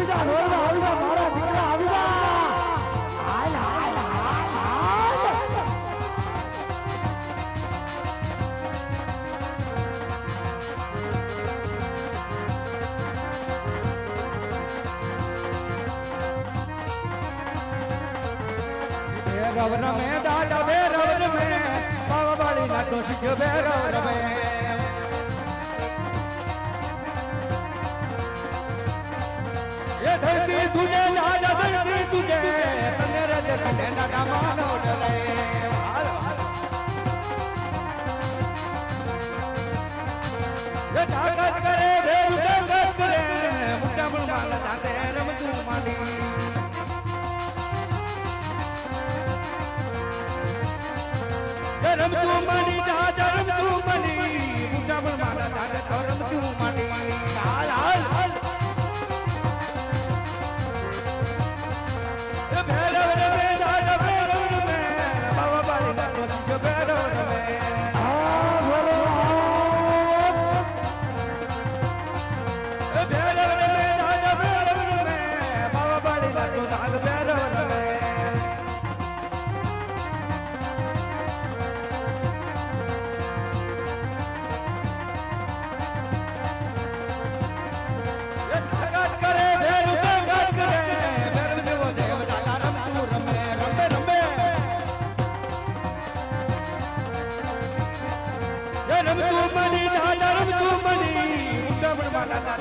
આવી જા ભેરવા આવી જા મારા દીકરા આવી જા હાલ હાલ હાલ હાલ ભેરવ રમે દાદા ભેરવ રમે બાવા બાળી ના ડોશી જો ભેરવ તાકાત કરે મુદ્દા પણ માલા તાતે રમતું માંડી એ રમતું માની દાદા રમતું માની મુદ્દા પણ મારા દાદા તો રમતું માની હાલ હાલ હાલ એ la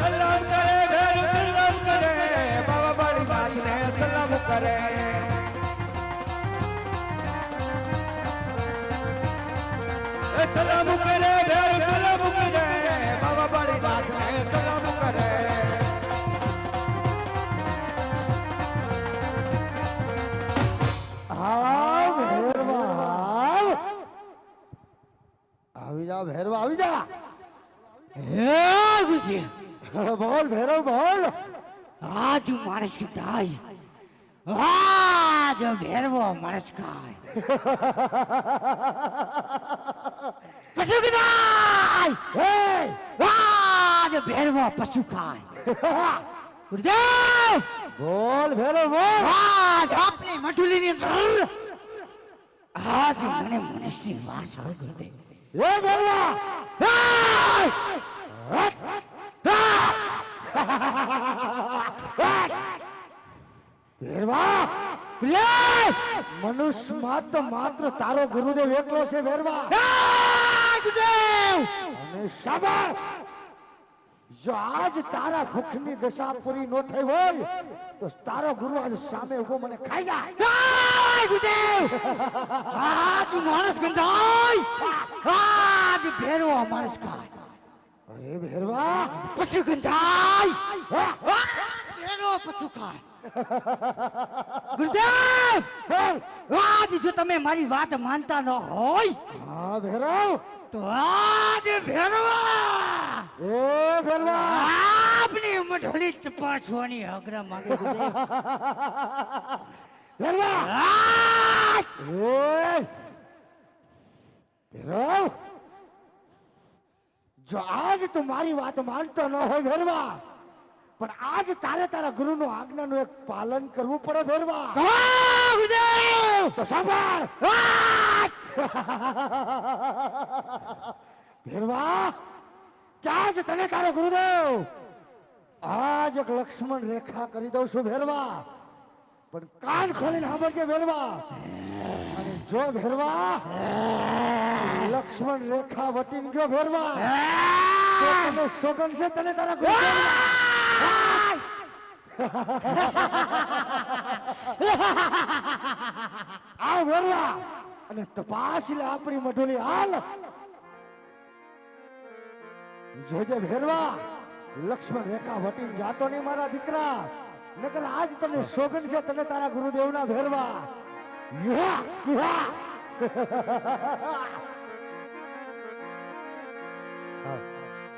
સલામ કરે ભેરવ સલામ કરે બાબા બાળી બાજને સલામ કરે. સલામ કરે ભેરવ સલામ કરે બાબા બાળી બાજને સલામ કરે. આવ જા ભેરવા, આવી જા. હે ગુજે બોલ ભેરવ બોલ. આજ માણસ કે દાય આજ ભેરવો માણસ કાય. પશુ કે દાય હે. આજ ભેરવો પશુ ખાય ગુરુદેવ. બોલ ભેરવ બોલ. આજ આપની મઠુલીની અંદર. આજ મને મનુષ્યની વાસ આવે ગુરુદેવ. એ ભેરવા. મનુષ્ય માત્ર માત્ર તારો ગુરુદેવ એકલો છે ભેરવા અને શાબાશ જો આજ તારા ભૂખની દશા પૂરી ન થઈ હોય તો તારો ગુરુ આજ સામે ઊભો મને ખાઈ જાય ગુરુદેવ! આજ માણસ ગંધાય. આજ ભેરવો માણસ ખાય. અરે ભેરવા. પશુ ગંધાય ભેરવો પશુ ખાય ગુરુદેવ આજ જો તમે મારી વાત માનતા ન હોય હા ભેરવ. તો આજ ભેરવા. એ ભેરવા. આપની મઢોલી ચપાસવાની અગ્ર માંગે ભેરવા. એ. ભેરવ. જો આજ તું મારી વાત માનતો ન હોય ભેરવા પણ આજ તારે તારા ગુરુનું આજ્ઞાનું એક પાલન કરવું પડે ભેરવા તો સાંભળ. ભેરવા ક્યાં છે તને તારો ગુરુદેવ? આજ એક લક્ષ્મણ રેખા કરી દઉં છું ભેરવા પણ કાન ખોલીને સાંભળજે ભેરવા અને જો ભેરવા લક્ષ્મણ રેખા વટીન ગયો ભેરવા. તો તને સોગન છે તને તારા આવ ભેરવા. અને તપાસ લે આપણી મઢોલી હાલ. જોજે ભેરવા લક્ષ્મણ રેખા વટીન જાતો નહીં મારા દીકરા. નકર આજ તને સોગન છે તને તારા ગુરુદેવના ભેરવા. યુહા યુહા.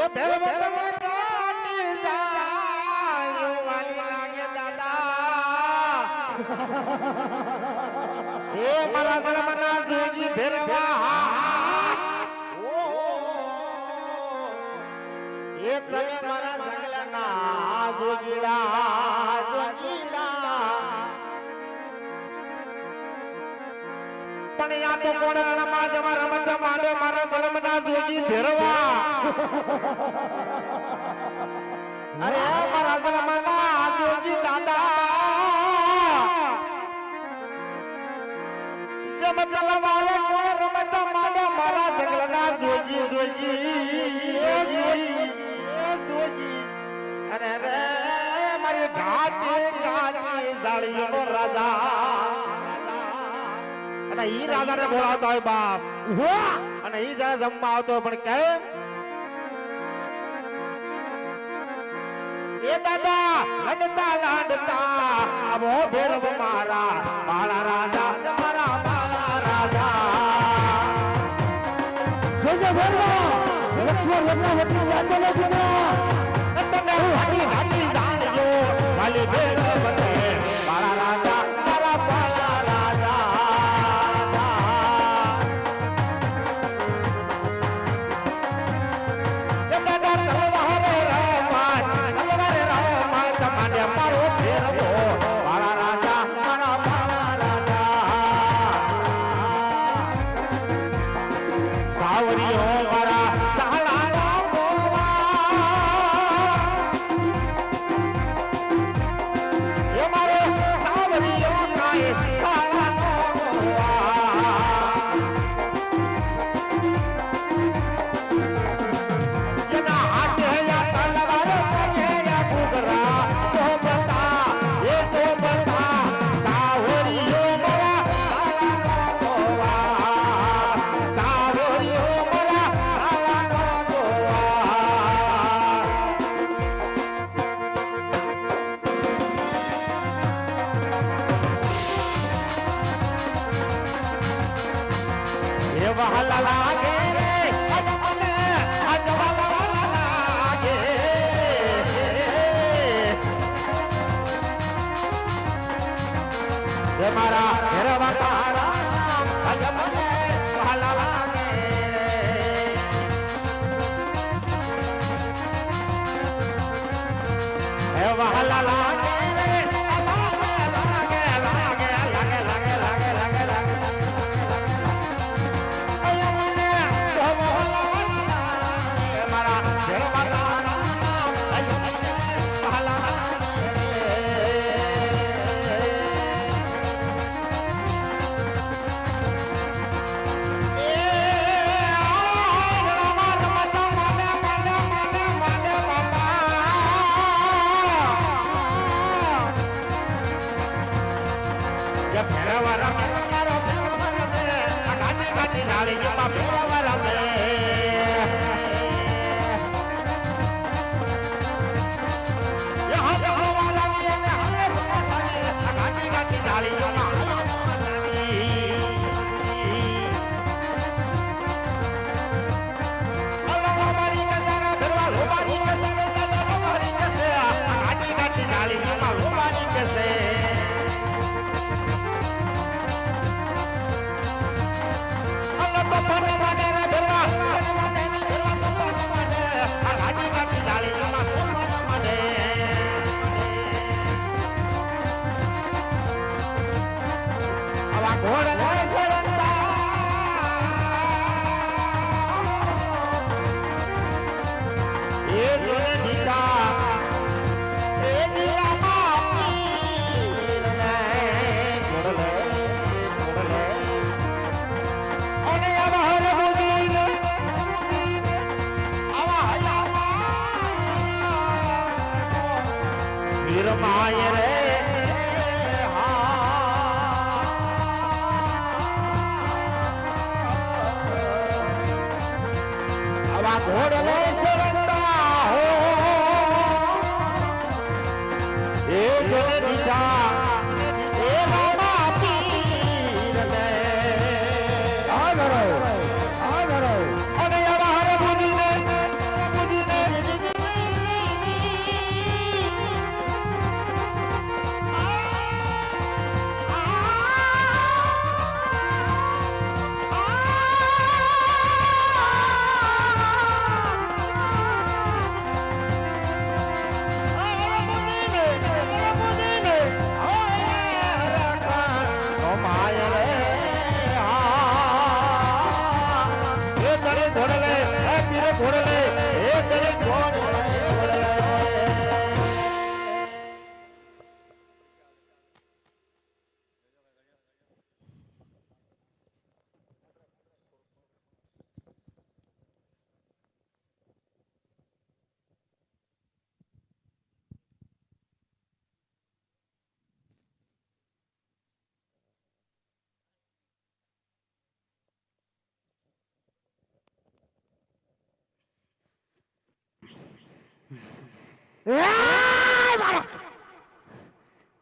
એ ભેર ભેર કાટી જાય વાલી લાગે દાદા એ મારા જલમના જોગી ભેરવા એ તમે મારા જંગલના જોગીડા જોગીડા પણ યા તો કોણ રણમાં જવા રમત માંડે મારા જન્મના જોગી ભેરવા અરે મારા જન્મના જોગી દાદા. જમ જલવારે કોણ રમત માંડે મારા જંગલના જોગી જોગી જોગી અરે રે મારી ઘાટી ઘાટી જાળીનો રાજા. અને ઈ રાજાને બોલાવતો હોય બાપ. અને ઈ જાય જમવા આવતો પણ કેમ? એ દાદા લડતા લાડતા. આવો ભેરવ મારા મારા રાજા મારા મારા રાજા. જોજે ભેરવા લક્ષ્મણ રેખા વટીને જાતો લે દીકરા તને હાથી હાથી જાણ્યો વાલી ભેરવ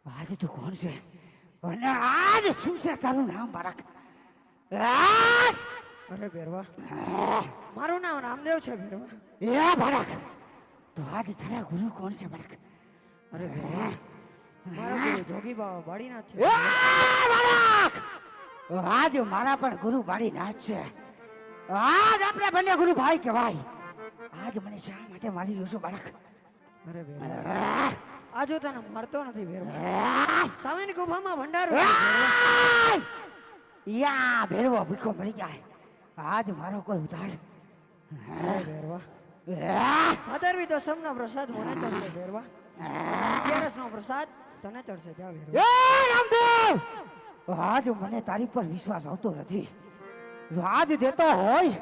આજે તું કોણ છે? અને આજ શું છે તારું નામ બાળક! અરે ભેરવા. મારું નામ રામદેવ છે ભેરવા. એ બાળક તો આજ તારા ગુરુ કોણ છે બાળક અરે મારા ગુરુ જોગી બાબા બાળીનાથ છે. બાળક આજ મારા પણ ગુરુ બાળી નાચ છે. આજ આપણે બંને ગુરુ ભાઈ કહેવાય. આજ મને શા માટે મારી રહ્યો છું બાળક? અરે ભેરવા આજો તને મરતો નથી ભેરવા સામેની ગુફામાં ભંડારો યા ભેરવો ભૂખો મરી જાય. આજ મારો કોઈ ઉધાર. ભેરવા. ભેરવા આ! ભાદરવી પ્રસાદ મને ચડશે ભેરવા અગિયારસનો પ્રસાદ તને ચડશે ત્યાં ભેરવા રામદેવ! આજ મને તારી પર વિશ્વાસ આવતો નથી. જો આજ દેતો હોય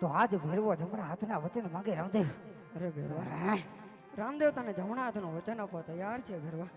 તો આજ ભેરવો જમણા હાથના વચન માંગે રામદેવ. અરે ભેરવા? રામદેવ તને જમણા હાથનું વચન આપવા તૈયાર છે ભેરવા.